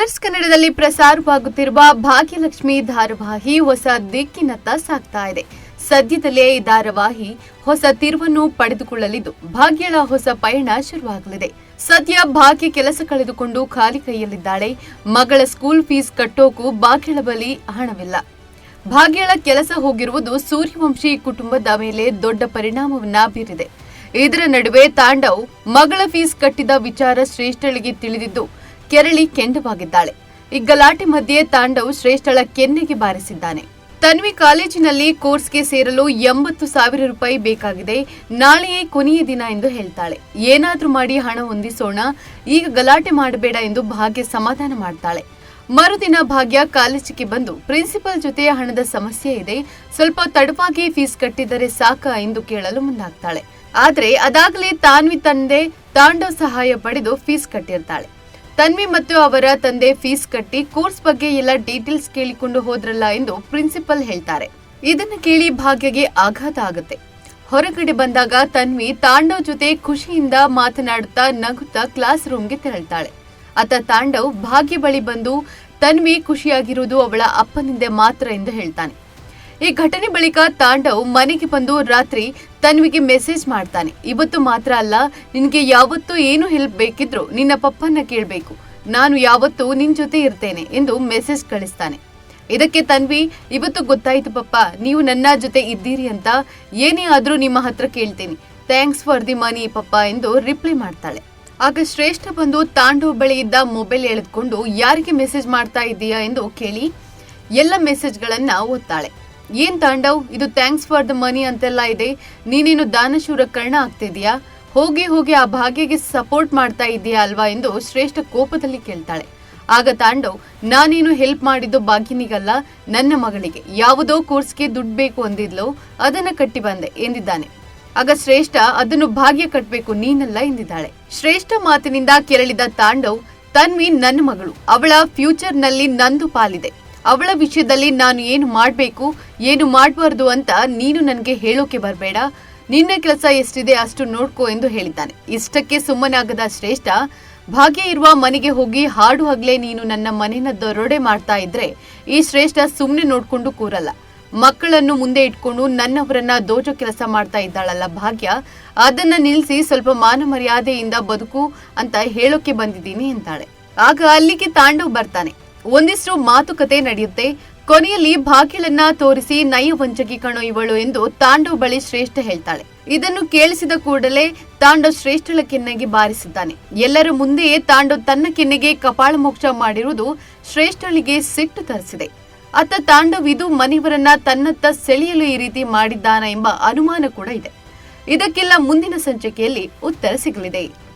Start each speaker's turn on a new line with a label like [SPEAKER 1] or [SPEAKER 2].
[SPEAKER 1] Colours ಕನ್ನಡದಲ್ಲಿ ಪ್ರಸಾರವಾಗುತ್ತಿರುವ ಭಾಗ್ಯಲಕ್ಷ್ಮಿ ಧಾರಾವಾಹಿ ಹೊಸ ದಿಕ್ಕಿನತ್ತ ಸಾಗ್ತಾ ಇದೆ. ಸದ್ಯದಲ್ಲೇ ಈ ಧಾರಾವಾಹಿ ಹೊಸ ತಿರುವನ್ನು ಪಡೆದುಕೊಳ್ಳಲಿದ್ದು, ಭಾಗ್ಯಳ ಹೊಸ ಪಯಣ ಶುರುವಾಗಲಿದೆ. ಸದ್ಯ ಭಾಗ್ಯ ಕೆಲಸ ಕಳೆದುಕೊಂಡು ಖಾಲಿ ಕೈಯಲ್ಲಿದ್ದಾಳೆ. ಮಗಳ ಸ್ಕೂಲ್ ಫೀಸ್ ಕಟ್ಟೋಕು ಭಾಗ್ಯಳ ಬಳಿ ಹಣವಿಲ್ಲ. ಭಾಗ್ಯಳ ಕೆಲಸ ಹೋಗಿರುವುದು ಸೂರ್ಯವಂಶಿ ಕುಟುಂಬದ ಮೇಲೆ ದೊಡ್ಡ ಪರಿಣಾಮವನ್ನ ಬೀರಿದೆ. ಇದರ ನಡುವೆ ತಾಂಡವ್ ಮಗಳ ಫೀಸ್ ಕಟ್ಟಿದ ವಿಚಾರ ಶ್ರೇಷ್ಠಳಿಗೆ ತಿಳಿದಿದ್ದು ಕೆರಳಿ ಕೆಂಡವಾಗಿದ್ದಾಳೆ. ಈ ಗಲಾಟೆ ಮಧ್ಯೆ ತಾಂಡವ್ ಶ್ರೇಷ್ಠಳ ಕೆನ್ನೆಗೆ ಬಾರಿಸಿದ್ದಾನೆ. ತನ್ವಿ ಕಾಲೇಜಿನಲ್ಲಿ ಕೋರ್ಸ್ಗೆ ಸೇರಲು ಎಂಬತ್ತು ಸಾವಿರ ರೂಪಾಯಿ ಬೇಕಾಗಿದೆ. ನಾಳೆಯೇ ಕೊನೆಯ ದಿನ ಎಂದು ಹೇಳ್ತಾಳೆ. ಏನಾದ್ರೂ ಮಾಡಿ ಹಣ ಹೊಂದಿಸೋಣ. ಈಗ ಗಲಾಟೆ ಮಾಡಬೇಡ ಎಂದು ಭಾಗ್ಯ ಸಮಾಧಾನ ಮಾಡ್ತಾಳೆ. ಮರುದಿನ ಭಾಗ್ಯ ಕಾಲೇಜಿಗೆ ಬಂದು ಪ್ರಿನ್ಸಿಪಲ್ ಜೊತೆ ಹಣದ ಸಮಸ್ಯೆ ಇದೆ. ಸ್ವಲ್ಪ ತಡವಾಗಿ ಫೀಸ್ ಕಟ್ಟಿದರೆ ಸಾಕ ಎಂದು ಕೇಳಲು ಮುಂದಾಗ್ತಾಳೆ. ಆದರೆ ಅದಾಗಲೇ ತಾನ್ವಿ ತಂದೆ ತಾಂಡವ್ ಸಹಾಯ ಪಡೆದು ಫೀಸ್ ಕಟ್ಟಿರ್ತಾಳೆ. ತನ್ವಿ ಮತ್ತು ಅವರ ತಂದೆ ಫೀಸ್ ಕಟ್ಟಿ ಕೋರ್ಸ್ ಬಗ್ಗೆ ಎಲ್ಲ ಡೀಟೇಲ್ಸ್ ಕೇಳಿಕೊಂಡು ಹೋದ್ರಲ್ಲ ಎಂದು ಪ್ರಿನ್ಸಿಪಲ್ ಹೇಳ್ತಾರೆ. ಇದನ್ನು ಕೇಳಿ ಭಾಗ್ಯಗೆ ಆಘಾತ ಆಗುತ್ತೆ. ಹೊರಗಡೆ ಬಂದಾಗ ತನ್ವಿ ತಾಂಡವ್ ಜೊತೆ ಖುಷಿಯಿಂದ ಮಾತನಾಡುತ್ತಾ ನಗುತ್ತಾ ಕ್ಲಾಸ್ ರೂಮ್ಗೆ ತೆರಳ್ತಾಳೆ. ಆತ ತಾಂಡವ್ ಭಾಗ್ಯ ಬಳಿ ಬಂದು, ತನ್ವಿ ಖುಷಿಯಾಗಿರುವುದು ಅವಳ ಅಪ್ಪನಿಂದ ಮಾತ್ರ ಎಂದು ಹೇಳ್ತಾನೆ. ಈ ಘಟನೆ ಬಳಿಕ ತಾಂಡವ್ ಮನೆಗೆ ಬಂದು ರಾತ್ರಿ ತನ್ವಿಗೆ ಮೆಸೇಜ್ ಮಾಡ್ತಾನೆ. ಇವತ್ತು ಮಾತ್ರ ಅಲ್ಲ, ನಿನಗೆ ಯಾವತ್ತೂ ಏನು ಹೆಲ್ಪ್ ಬೇಕಿದ್ರು ನಿನ್ನ ಪಪ್ಪನ್ನ ಕೇಳಬೇಕು. ನಾನು ಯಾವತ್ತೂ ನಿನ್ನ ಜೊತೆ ಇರ್ತೇನೆ ಎಂದು ಮೆಸೇಜ್ ಕಳಿಸ್ತಾನೆ. ಇದಕ್ಕೆ ತನ್ವಿ, ಇವತ್ತು ಗೊತ್ತಾಯ್ತು ಪಪ್ಪ, ನೀವು ನನ್ನ ಜೊತೆ ಇದ್ದೀರಿ ಅಂತ ಏನೇ ಆದ್ರೂ ನಿಮ್ಮ ಹತ್ರ ಕೇಳ್ತೀನಿ. ಥ್ಯಾಂಕ್ಸ್ ಫಾರ್ ದಿ ಮನಿ ಪಪ್ಪ ಎಂದು ರಿಪ್ಲೈ ಮಾಡ್ತಾಳೆ. ಆಗ ಶ್ರೇಷ್ಠ ಬಂದು ತಾಂಡವ್ ಬಳಿ ಇದ್ದ ಮೊಬೈಲ್ ಎಳೆದುಕೊಂಡು, ಯಾರಿಗೆ ಮೆಸೇಜ್ ಮಾಡ್ತಾ ಇದ್ದೀಯಾ? ಎಂದು ಕೇಳಿ, ಎಲ್ಲ ಮೆಸೇಜ್ಗಳನ್ನು ಓದ್ತಾಳೆ ಏನ್ ತಾಂಡವ್? ಇದು ಥ್ಯಾಂಕ್ಸ್ ಫಾರ್ ದ ಮನಿ ಅಂತೆಲ್ಲ ಇದೆ. ನೀನೇನು ದಾನಶೂರ ಕರ್ಣ ಆಗ್ತಿದ್ಯಾ ಹೋಗಿ ಹೋಗಿ ಆ ಭಾಗ್ಯಗೆ ಸಪೋರ್ಟ್ ಮಾಡ್ತಾ ಇದೀಯಾ ಅಲ್ವಾ ಎಂದು ಶ್ರೇಷ್ಠ ಕೋಪದಲ್ಲಿ ಕೇಳ್ತಾಳೆ. ಆಗ ತಾಂಡವ್, ನಾನೇನು ಹೆಲ್ಪ್ ಮಾಡಿದ್ದು ಭಾಗ್ಯನಿಗಲ್ಲ, ನನ್ನ ಮಗಳಿಗೆ. ಯಾವುದೋ ಕೋರ್ಸ್ಗೆ ದುಡ್ಡು ಬೇಕು ಅಂದಿದ್ಲು, ಅದನ್ನ ಕಟ್ಟಿ ಬಂದೆ ಎಂದಿದ್ದಾನೆ. ಆಗ ಶ್ರೇಷ್ಠ, ಅದನ್ನು ಭಾಗ್ಯ ಕಟ್ಟಬೇಕು ನೀನಲ್ಲ ಎಂದಿದ್ದಾಳೆ. ಶ್ರೇಷ್ಠ ಮಾತಿನಿಂದ ಕೆರಳಿದ ತಾಂಡವ್, ತನ್ವಿ ನನ್ನ ಮಗಳು. ಅವಳ ಫ್ಯೂಚರ್ನಲ್ಲಿ ನಂದು ಪಾಲಿದೆ. ಅವಳ ವಿಷಯದಲ್ಲಿ ನಾನು ಏನು ಮಾಡಬೇಕು? ಏನು ಮಾಡಬಾರ್ದು ಅಂತ ನೀನು ನನಗೆ ಹೇಳೋಕೆ ಬರಬೇಡ. ನಿನ್ನ ಕೆಲಸ ಎಷ್ಟಿದೆ ಅಷ್ಟು ನೋಡ್ಕೋ ಎಂದು ಹೇಳಿದ್ದಾನೆ. ಇಷ್ಟಕ್ಕೆ ಸುಮ್ಮನಾಗದ ಶ್ರೇಷ್ಠ, ಭಾಗ್ಯ ಇರುವ ಮನೆಗೆ ಹೋಗಿ ಹಾಡು ಹಗ್ಲೇ ನೀನು ನನ್ನ ಮನೆಯನ್ನ ದರೋಡೆ ಮಾಡ್ತಾ ಇದ್ರೆ ಈ ಶ್ರೇಷ್ಠ ಸುಮ್ಮನೆ ನೋಡ್ಕೊಂಡು ಕೂರಲ್ಲ. ಮಕ್ಕಳನ್ನು ಮುಂದೆ ಇಟ್ಕೊಂಡು ನನ್ನವರನ್ನ ದೋಚೋ ಕೆಲಸ ಮಾಡ್ತಾ ಇದ್ದಾಳಲ್ಲ ಭಾಗ್ಯ, ಅದನ್ನ ನಿಲ್ಲಿಸಿ ಸ್ವಲ್ಪ ಮಾನ ಮರ್ಯಾದೆಯಿಂದ ಬದುಕು ಅಂತ ಹೇಳೋಕೆ ಬಂದಿದ್ದೀನಿ ಅಂತಾಳೆ. ಆಗ ಅಲ್ಲಿಗೆ ತಾಂಡವ್ ಬರ್ತಾನೆ. ಒಂದಿಷ್ಟು ಮಾತುಕತೆ ನಡೆಯುತ್ತೆ. ಕೊನೆಯಲ್ಲಿ ಭಾಗ್ಯಳನ್ನ ತೋರಿಸಿ ನಯ ವಂಚಕಿ ಕಣೋ ಇವಳು ಎಂದು ತಾಂಡವ್ ಬಳಿ ಶ್ರೇಷ್ಠ ಹೇಳ್ತಾಳೆ. ಇದನ್ನು ಕೇಳಿಸಿದ ಕೂಡಲೇ ತಾಂಡವ್ ಶ್ರೇಷ್ಠಳ ಕೆನ್ನೆಗೆ ಬಾರಿಸಿದ್ದಾನೆ. ಎಲ್ಲರ ಮುಂದೆಯೇ ತಾಂಡವ್ ತನ್ನ ಕೆನ್ನೆಗೆ ಕಪಾಳ ಮೋಕ್ಷ ಮಾಡಿರುವುದು ಶ್ರೇಷ್ಠಳಿಗೆ ಸಿಟ್ಟು ತರಿಸಿದೆ. ಅತ್ತ ತಾಂಡವ್ ಇದು ಮನೆಯವರನ್ನ ತನ್ನತ್ತ ಸೆಳೆಯಲು ಈ ರೀತಿ ಮಾಡಿದ್ದಾನ ಎಂಬ ಅನುಮಾನ ಕೂಡ ಇದೆ. ಇದಕ್ಕೆಲ್ಲ ಮುಂದಿನ ಸಂಚಿಕೆಯಲ್ಲಿ ಉತ್ತರ ಸಿಗಲಿದೆ.